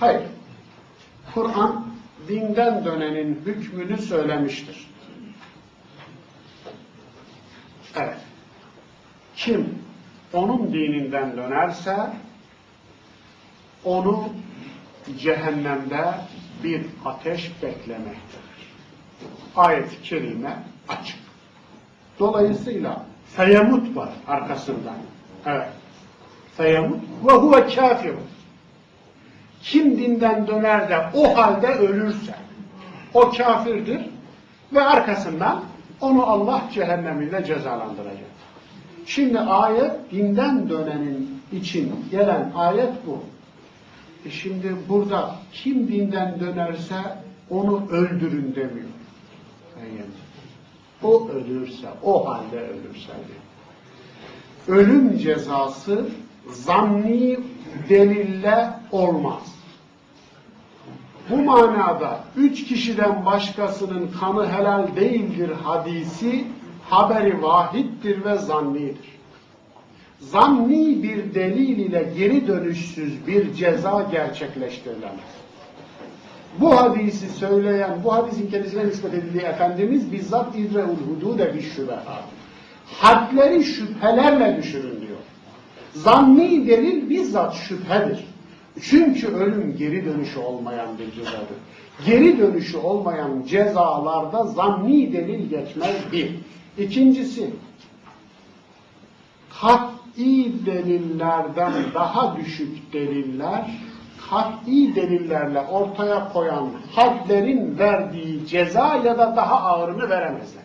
Hayır. Kur'an dinden dönenin hükmünü söylemiştir. Evet. Kim onun dininden dönerse onu cehennemde bir ateş beklemektedir. Ayet-i kerime açık. Dolayısıyla feyemut var arkasından. Evet. Feyemut ve huve kafir. Kim dinden döner de o halde ölürse o kafirdir ve arkasından onu Allah cehenneminde cezalandıracak. Şimdi ayet dinden dönenin için gelen ayet bu. E şimdi burada kim dinden dönerse onu öldürün demiyor. O ölürse, o halde ölürse diyor. Ölüm cezası zanni delille olmaz. Bu manada üç kişiden başkasının kanı helal değildir hadisi haberi vahittir ve zannidir. Zanni bir delil ile geri dönüşsüz bir ceza gerçekleştirilemez. Bu hadisi söyleyen, bu hadisin kendisine nispet edildiği Efendimiz bizzat idreul hudude bir şübeha. Hadleri şüphelerle düşürün diyor. Zanni delil bizzat şüphedir. Çünkü ölüm geri dönüşü olmayan bir cezadır. Geri dönüşü olmayan cezalarda zanni delil geçmez bir. İkincisi, kat'i delillerden daha düşük deliller, kat'i delillerle ortaya koyan hadlerin verdiği ceza ya da daha ağırını veremezler.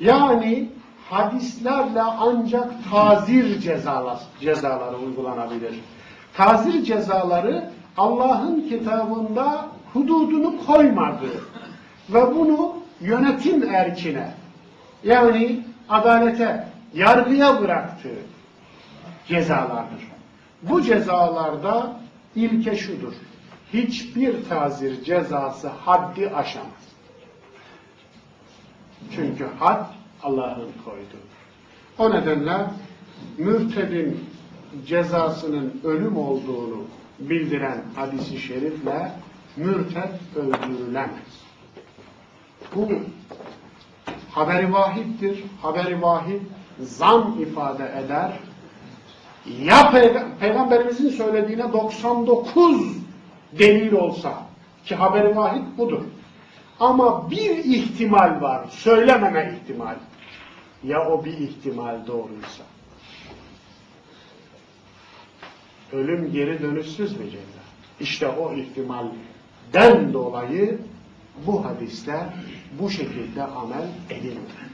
Yani hadislerle ancak tazir cezalar, cezaları uygulanabilir. Tazir cezaları Allah'ın kitabında hududunu koymadı ve bunu yönetim erkine yani adalete, yargıya bıraktığı cezalardır. Bu cezalarda ilke şudur. Hiçbir tazir cezası haddi aşamaz. Çünkü had Allah'ın koyduğu. O nedenle mürtedin cezasının ölüm olduğunu bildiren hadisi şerifle mürted öldürülemez. Bu haberi vahiddir. Haberi vahid zan ifade eder. Ya Peyg Peygamberimizin söylediğine 99 delil olsa ki haberi vahid budur. Ama bir ihtimal var, söylememe ihtimal. Ya o bir ihtimal doğruysa. Ölüm geri dönüşsüz bir ceza. İşte o ihtimalden dolayı bu hadisler bu şekilde amel edilmiyor.